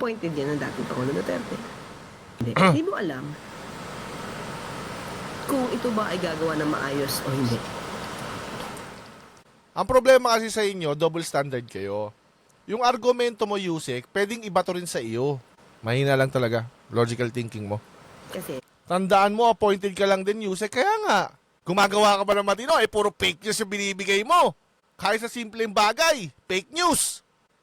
appointed yan ng dating Pangulo Duterte. Hindi, hindi mo alam kung ito ba ay gagawa ng maayos o hindi. Ang problema kasi sa inyo, double standard kayo. Yung argumento mo, Yusek, pwedeng iba to rin sa iyo. Mahina lang talaga. Logical thinking mo. Kasi, Tandaan mo, appointed ka lang din, Yusek. Kaya nga, gumagawa ka pa ng matino, eh puro fake news yung binibigay mo. Kahit sa simpleng bagay, fake news.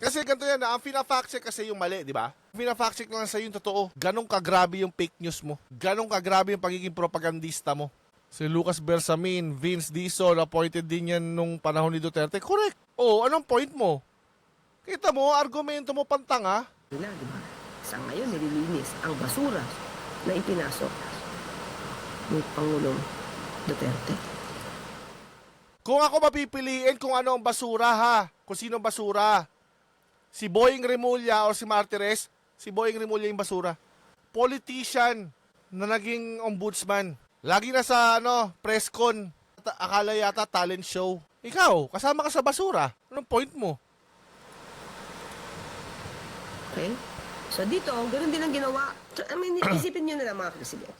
Kasi ganito yan, ah, ang fina-fact check kasi yung mali, di ba? Fina-fact check lang sa yung totoo. Ganong kagrabe yung fake news mo. Ganong kagrabe yung pagiging propagandista mo. Si Lucas Bersamin, Vince Dizon, appointed din yan nung panahon ni Duterte. Correct. Oo, anong point mo? Kita mo, argumento mo pantanga. nila, di ba? Sa ngayon, nililinis ang basura na ipinasok ni Pangulong Duterte. Kung ako mapipiliin kung ano ang basura ha, kung sino basura, si Boying Remulla o si Martires, si Boying Remulla yung basura. Politician na naging ombudsman. Lagi na sa ano, press con. Akala yata talent show. Ikaw, kasama ka sa basura. Anong point mo? Okay? So dito, ganun din ang ginawa. So, I mean, isipin nyo na lang mga president.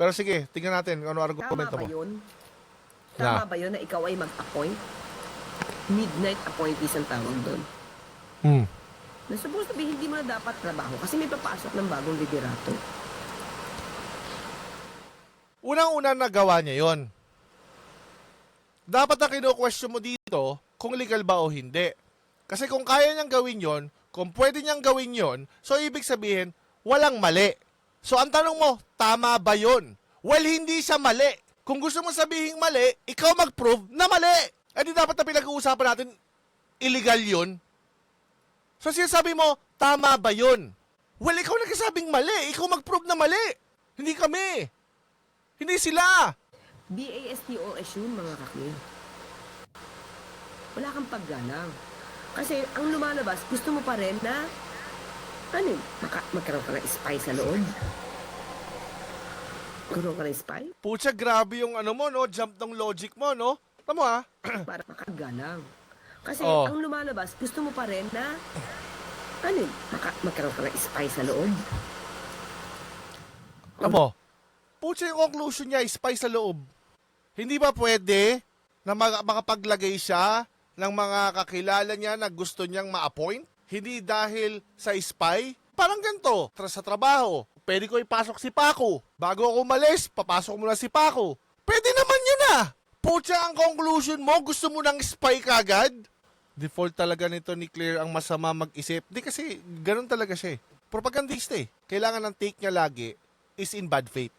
Pero sige, tingnan natin kung ano Tama argumento ba mo. yun? Na? Tama ba yun na ikaw ay mag-appoint? Midnight appointees ang tawag doon. Hmm. Na supposed to be, hindi mo na dapat trabaho kasi may papasok ng bagong liderato. Unang-una nagawa niya yon. Dapat na kino-question mo dito kung legal ba o hindi. Kasi kung kaya niyang gawin yon, kung pwede niyang gawin yon, so ibig sabihin, walang mali. So ang tanong mo, tama ba yon? Well, hindi siya mali. Kung gusto mo sabihin mali, ikaw mag-prove na mali. Eh di dapat na pinag-uusapan natin, illegal yon. So sinasabi mo, tama ba yon? Well, ikaw nagkasabing mali. Ikaw mag-prove na mali. Hindi kami. Hindi sila. BASTOS yun, mga kakil. Wala kang paggalang. Kasi ang lumalabas, gusto mo pa rin na, ano yun, maka, magkaroon ka ng spy sa loob. Magkaroon ka ng spy Pucha, grabe yung ano mo, no? Jump ng logic mo, no? Tamo ha? para makagalang. Kasi Oh. ang lumalabas, gusto mo pa rin na, ano yun, maka, magkaroon ka ng spy sa loob. Tamo. Pucha yung conclusion niya, spy sa loob. Hindi ba pwede na mag- makapaglagay siya ng mga kakilala niya na gusto niyang ma-appoint? Hindi dahil sa spy? Parang ganito, tra- sa trabaho, pwede ko ipasok si Paco. Bago ako umalis, papasok mo na si Paco. Pwede naman yun ah! Pucha, ang conclusion mo, gusto mo ng spy kagad? Default talaga nito ni Claire ang masama mag-isip. Di kasi, ganun talaga siya eh. Propagandista eh. Kailangan ng take niya lagi is in bad faith.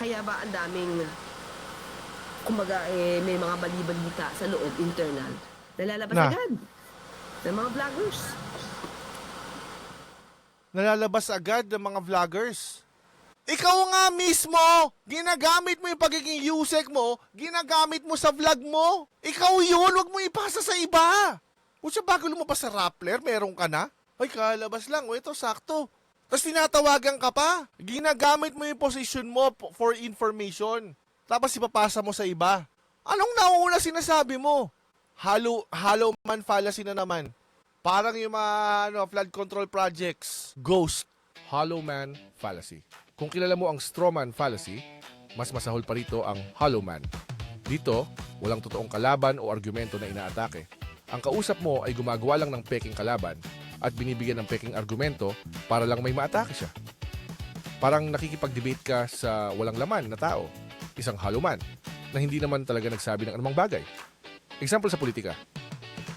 Kaya ba ang daming, kumbaga, eh, may mga balibalita sa loob, internal, nalalabas Na. agad ng mga vloggers. nalalabas agad ng mga vloggers. Ikaw nga mismo, ginagamit mo yung pagiging usek mo, ginagamit mo sa vlog mo. Ikaw yun, wag mo ipasa sa iba. O siya bago lumabas sa Rappler, meron ka na? Ay, kalabas lang. O ito, sakto. Tapos tinatawagan ka pa. Ginagamit mo yung position mo for information. Tapos ipapasa mo sa iba. Anong nauna sinasabi mo? Halo, hollow man fallacy na naman. Parang yung mga ano, flood control projects. Ghost. Hollow man fallacy. Kung kilala mo ang straw man fallacy, mas masahol pa rito ang hollow man. Dito, walang totoong kalaban o argumento na inaatake. Ang kausap mo ay gumagawa lang ng peking kalaban at binibigyan ng peking argumento para lang may maatake siya. Parang nakikipag-debate ka sa walang laman na tao, isang hollow man, na hindi naman talaga nagsabi ng anumang bagay. Example sa politika.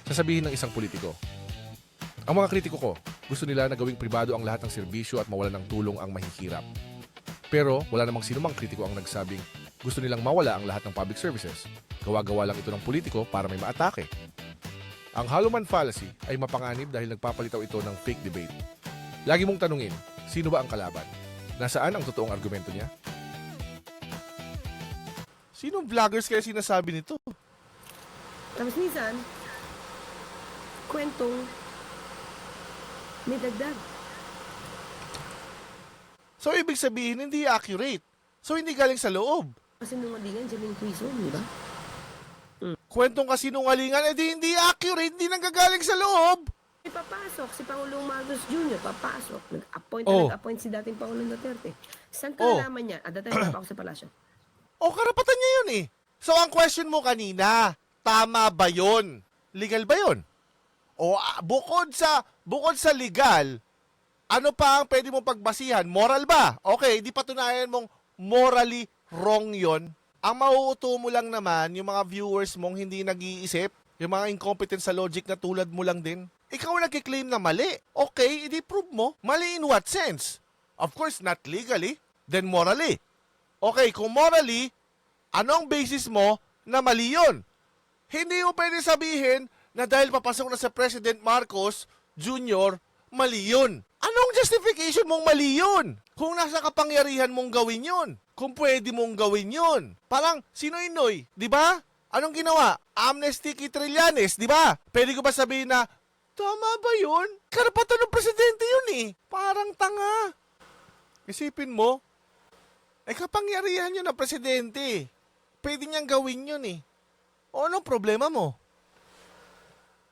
Sasabihin ng isang politiko, ang mga kritiko ko, gusto nila na gawing pribado ang lahat ng serbisyo at mawalan ng tulong ang mahihirap. Pero wala namang sinumang kritiko ang nagsabing gusto nilang mawala ang lahat ng public services. Gawa-gawa lang ito ng politiko para may maatake. Ang hollow man fallacy ay mapanganib dahil nagpapalitaw ito ng fake debate. Lagi mong tanungin, sino ba ang kalaban? Nasaan ang totoong argumento niya? Sinong vloggers kaya sinasabi nito? Tapos minsan, kwentong may dagdag. So, ibig sabihin, hindi accurate. So, hindi galing sa loob. Kasi nungalingan dyan yung prison, di ba? Kwentong kasinungalingan, edi hindi accurate, hindi nanggagaling sa loob. Papasok si Pangulong Marcos Jr. Papasok. Nag-appoint Oh. na nag-appoint si dating Pangulong Duterte. Saan Oh. ka nalaman niya? At wala pa ako sa palasyo. O karapatan niya yun eh. So ang question mo kanina, tama ba yun? Legal ba yun? O ah, bukod sa bukod sa legal, ano pa ang pwede mong pagbasihan? Moral ba? Okay, di patunayan mong morally wrong yon. Ang mauuto mo lang naman, yung mga viewers mong hindi nag-iisip, yung mga incompetent sa logic na tulad mo lang din. Ikaw nagkiklaim na mali. Okay, edi prove mo. Mali in what sense? Of course, not legally, then morally. Okay, kung morally, anong basis mo na mali yun? Hindi mo pwede sabihin na dahil papasok na sa President Marcos Jr., mali yun. Anong justification mong mali yun? Kung nasa kapangyarihan mong gawin yun. Kung pwede mong gawin yun. Parang sinoy-noy, di ba? Anong ginawa? Amnesty kay Trillanes, di ba? Pwede ko ba sabihin na, tama ba yun? Karapatan ng presidente yun eh. Parang tanga. Isipin mo, eh kapangyarihan yun ng presidente. Pwede niyang gawin yun eh. O anong problema mo?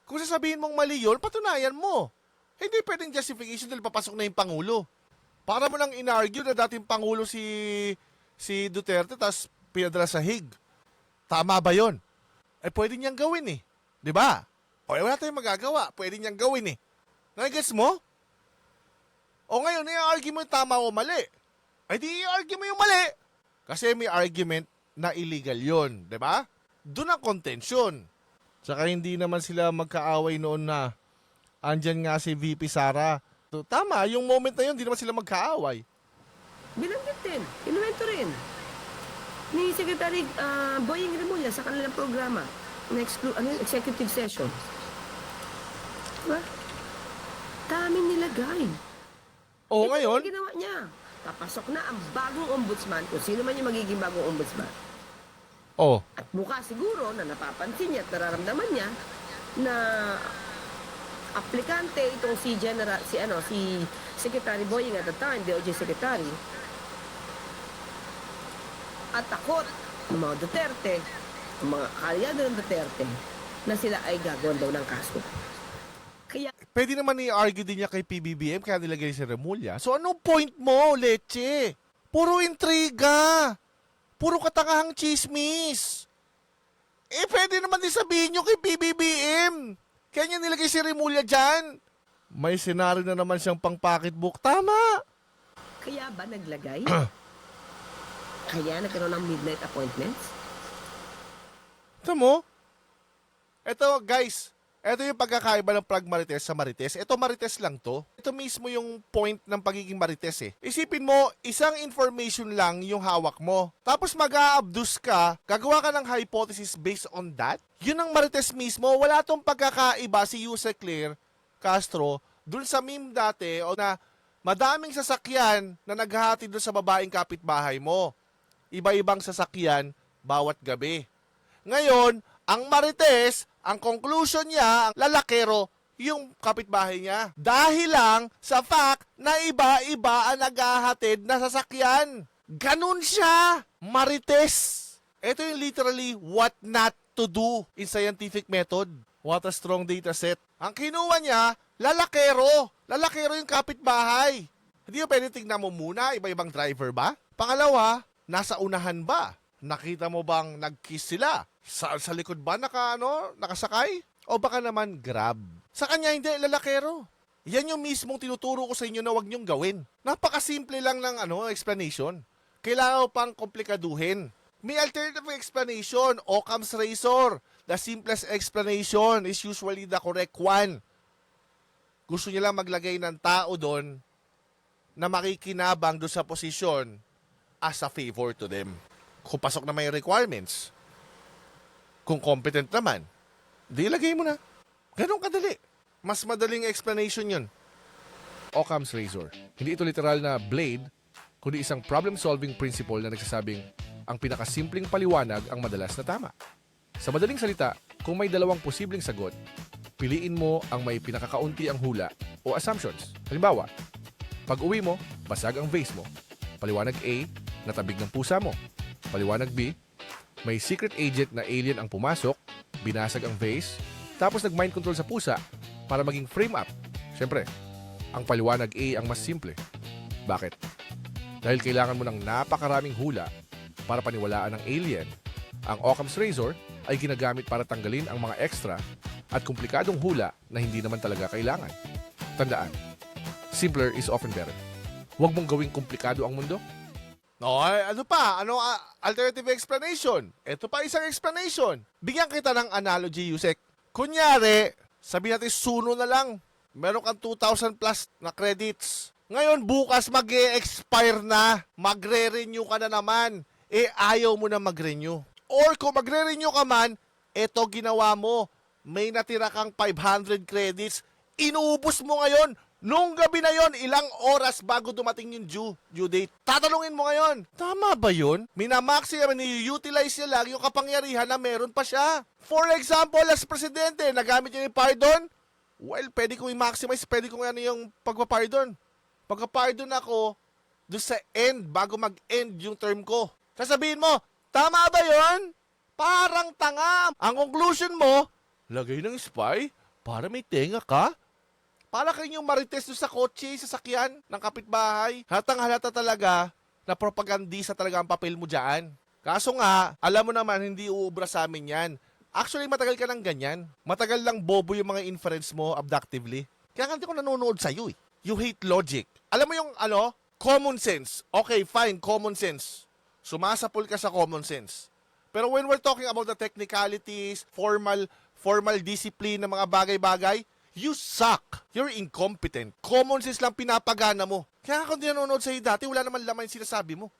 Kung sasabihin mong mali yun, patunayan mo. Hindi pwedeng justification dahil papasok na yung Pangulo. Para mo lang inargue na dating Pangulo si si Duterte tapos pinadala sa Hig. Tama ba yon? Eh pwede niyang gawin eh. Di ba? O eh, wala tayong magagawa. Pwede niyang gawin eh. Nagigets mo? O ngayon, i-argue mo tama o mali. Ay di i-argue mo yung mali. Kasi may argument na illegal yon, di ba? Doon ang contention. Tsaka hindi naman sila magkaaway noon na andyan nga si VP Sara. So, tama, yung moment na yun, hindi naman sila magkaaway. Binanggit din. Inuwento rin. Ni Secretary ah, Boying Remulla sa kanilang programa. Na exclu- ano, executive session. Diba? Dami nilagay. O Ito ngayon, yung ginawa niya. Papasok na ang bagong ombudsman kung sino man yung magiging bagong ombudsman. Oh, At mukha siguro na napapansin niya at nararamdaman niya na aplikante itong si General, si ano, si Secretary Boying at the time, DOJ Secretary, at takot ng mga Duterte, ng mga kalyado ng Duterte, na sila ay gagawin daw ng kaso. Kaya pwede naman i-argue din niya kay PBBM kaya nilagay si Remulla. So anong point mo, Leche? Puro intriga. Puro katangahang chismis. Eh, pwede naman din sabihin nyo kay PBBM. Kaya niya nilagay si Remulla dyan. May senaryo na naman siyang pang pocketbook. Tama. Kaya ba naglagay? Kaya nagkaroon ng midnight appointments? Ito mo? Ito, guys. Ito yung pagkakaiba ng plug marites sa marites. Ito marites lang to. Ito mismo yung point ng pagiging marites eh. Isipin mo, isang information lang yung hawak mo. Tapos mag abdus ka, gagawa ka ng hypothesis based on that. Yun ang marites mismo. Wala tong pagkakaiba si Yuse Claire Castro dun sa meme dati o na madaming sasakyan na naghahati dun sa babaeng kapitbahay mo. Iba-ibang sasakyan bawat gabi. Ngayon, ang Marites, ang conclusion niya, ang lalakero, yung kapitbahay niya. Dahil lang sa fact na iba-iba ang naghahatid na sasakyan. Ganun siya. Marites. Ito yung literally what not to do in scientific method. What a strong data set. Ang kinuha niya, lalakero. Lalakero yung kapitbahay. Hindi mo pwede tingnan mo muna, iba-ibang driver ba? Pangalawa, nasa unahan ba? Nakita mo bang nag-kiss sila? Sa, sa likod ba naka, ano, nakasakay? O baka naman grab? Sa kanya hindi, lalakero. Yan yung mismong tinuturo ko sa inyo na wag niyong gawin. Napakasimple lang ng ano, explanation. Kailangan pang komplikaduhin. May alternative explanation, Occam's razor. The simplest explanation is usually the correct one. Gusto niya lang maglagay ng tao doon na makikinabang doon sa posisyon as a favor to them. Kung pasok na may requirements, kung competent naman, di ilagay mo na. Ganun kadali. Mas madaling explanation yun. Occam's razor. Hindi ito literal na blade, kundi isang problem-solving principle na nagsasabing ang pinakasimpleng paliwanag ang madalas na tama. Sa madaling salita, kung may dalawang posibleng sagot, piliin mo ang may pinakakaunti ang hula o assumptions. Halimbawa, pag uwi mo, basag ang vase mo. Paliwanag A, natabig ng pusa mo. Paliwanag B, may secret agent na alien ang pumasok, binasag ang vase, tapos nag-mind control sa pusa, para maging frame up. Siyempre, ang paliwanag A ang mas simple. Bakit? Dahil kailangan mo ng napakaraming hula para paniwalaan ng alien, ang Occam's Razor ay ginagamit para tanggalin ang mga extra at komplikadong hula na hindi naman talaga kailangan. Tandaan, simpler is often better. Huwag mong gawing komplikado ang mundo. No, ano pa? Ano ah, alternative explanation? Ito pa isang explanation. Bigyan kita ng analogy, Yusek. Kunyari, sabi natin suno na lang. Meron kang 2,000 plus na credits. Ngayon, bukas mag expire na. Magre-renew ka na naman. Eh, ayaw mo na mag-renew. Or kung magre-renew ka man, eto ginawa mo. May natira kang 500 credits. Inuubos mo ngayon. Nung gabi na yon, ilang oras bago dumating yung due, due date. Tatanungin mo ngayon, tama ba yun? Minamaxi naman, ni-utilize niya lang yung kapangyarihan na meron pa siya. For example, as presidente, nagamit niya yung pardon, well, pwede kong i-maximize, pwede kong ano yung pagpa-pardon. Pagka-pardon ako, doon sa end, bago mag-end yung term ko. Sasabihin mo, tama ba yon? Parang tanga. Ang conclusion mo, lagay ng spy para may tenga ka? Para kayong marites doon sa kotse, sa sakyan ng kapitbahay. Hatang halata talaga na propagandista talaga ang papel mo dyan. Kaso nga, alam mo naman, hindi uubra sa amin yan. Actually, matagal ka ng ganyan. Matagal lang bobo yung mga inference mo abductively. Kaya nga hindi ko nanonood sa'yo eh. You hate logic. Alam mo yung ano? Common sense. Okay, fine, common sense. Sumasapol ka sa common sense. Pero when we're talking about the technicalities, formal formal discipline ng mga bagay-bagay, you suck. You're incompetent. Common sense lang pinapagana mo. Kaya kung nanonood sa'yo dati, wala naman laman yung sinasabi mo.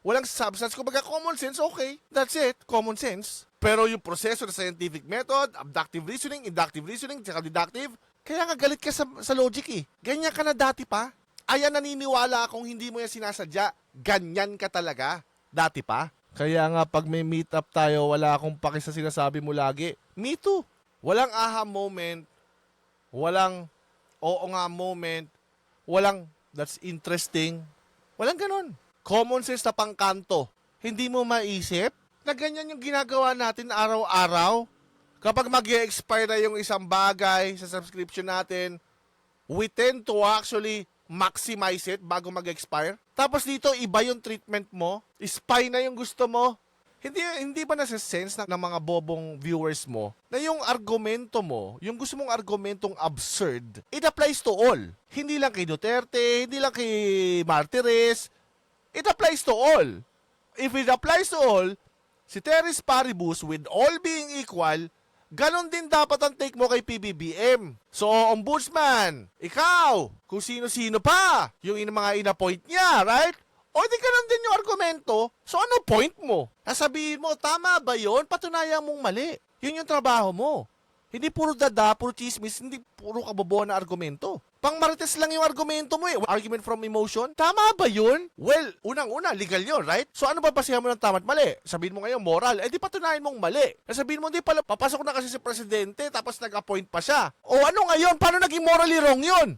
Walang substance. Kung baga common sense, okay. That's it. Common sense. Pero yung proseso ng scientific method, abductive reasoning, inductive reasoning, tsaka deductive, kaya nga galit ka sa, sa logic eh. Ganyan ka na dati pa. Ayan naniniwala akong hindi mo yan sinasadya. Ganyan ka talaga. Dati pa. Kaya nga pag may meet up tayo, wala akong paki sa sinasabi mo lagi. Me too. Walang aha moment. Walang oo nga moment. Walang that's interesting. Walang ganun. Common sense na pangkanto. Hindi mo maisip na ganyan yung ginagawa natin araw-araw. Kapag mag expire na yung isang bagay sa subscription natin, we tend to actually maximize it bago mag-expire. Tapos dito, iba yung treatment mo. Spy na yung gusto mo. Hindi, hindi ba nasa sense ng, mga bobong viewers mo na yung argumento mo, yung gusto mong argumentong absurd, it applies to all. Hindi lang kay Duterte, hindi lang kay Martires. It applies to all. If it applies to all, si Teres Paribus, with all being equal, ganon din dapat ang take mo kay PBBM. So, ombudsman, ikaw, kung sino-sino pa, yung mga inapoint niya, right? O di ganon din yung argumento. So, ano point mo? Sasabihin mo, tama ba yon? Patunayan mong mali. Yun yung trabaho mo. Hindi puro dada, puro chismis, hindi puro kabobohan na argumento. Pang marites lang yung argumento mo eh. Argument from emotion. Tama ba yun? Well, unang-una, legal yun, right? So ano ba basihan mo ng tama at mali? Sabihin mo ngayon, moral. Eh di patunayan mong mali. Sabihin mo, di pala, papasok na kasi si presidente, tapos nag-appoint pa siya. O ano ngayon? Paano naging morally wrong yun?